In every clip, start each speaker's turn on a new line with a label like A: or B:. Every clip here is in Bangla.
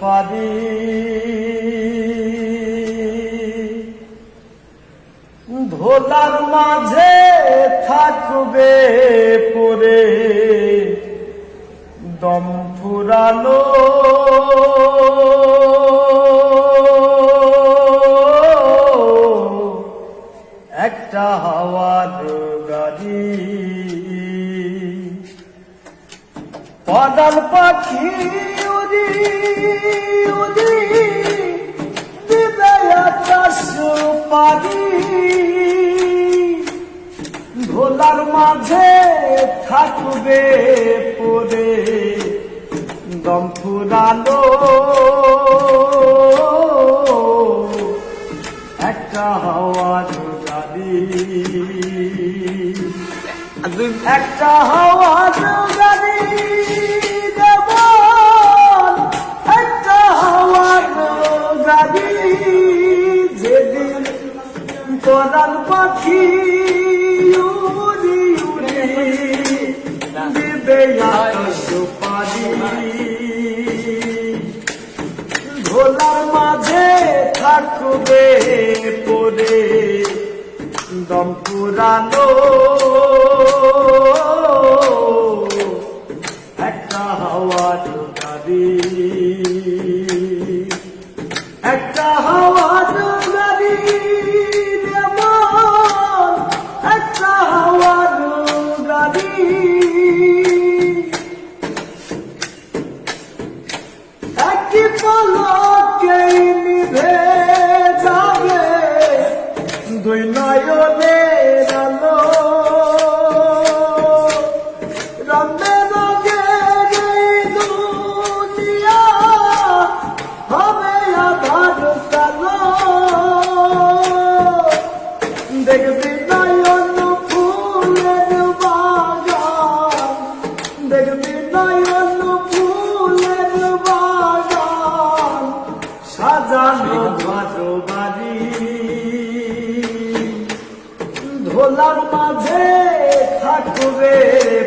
A: পাদে ধোলার মাঝে থাকবে পরে। দম ফুরালো পদাল পাখি উড়ি উড়ি দিবে আকাশ পারি ধোলার মাঝে থাকবে পরে দম ফুরালো। একটা হাওয়ার গাড়ি একটা হাওয়ার কোদাল পাখি উড়ি উড়ি দিবে আকাশ পারি ধোলার মাঝে থাকবে পরে দম পুরানো। পলকেই নিভে যাবে দুই নয়নের আলো রঙে রঙে এই দুনিয়া হবে আধার কালো দেখবি নয়ন ফুলের বাগান দেখবি নয়ন ফুলের ধোলার মাঝে থাকবে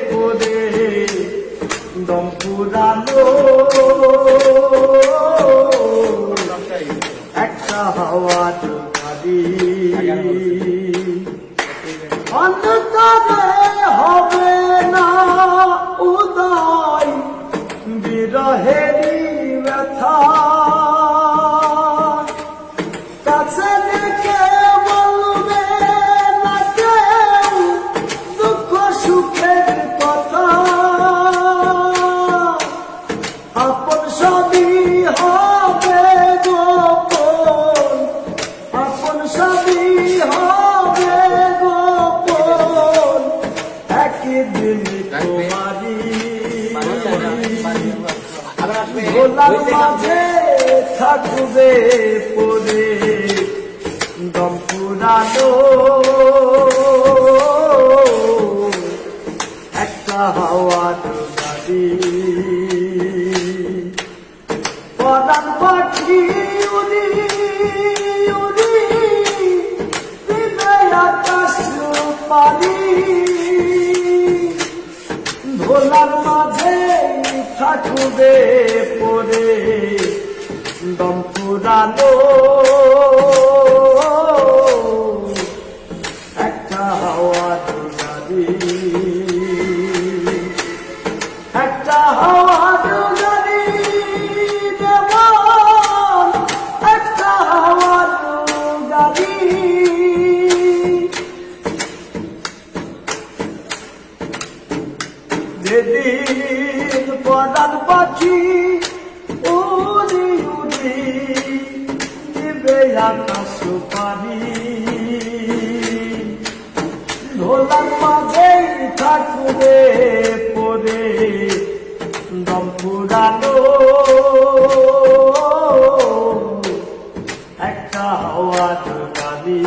A: পরে দম পুরানো গোলার মাঝে থাকবে পরে দম পুরানো। একটা হাওয়ার গাড়ি। পদান পাখি উড়ি উড়ি আকাশ পানি থাকবে পরে। দম পুরানো পাখি উড়ি উড়ি দিবে আকাশ ধোলার মাঝে থাকবে পরে দম পুরানো একটা হাওয়ার গাড়ি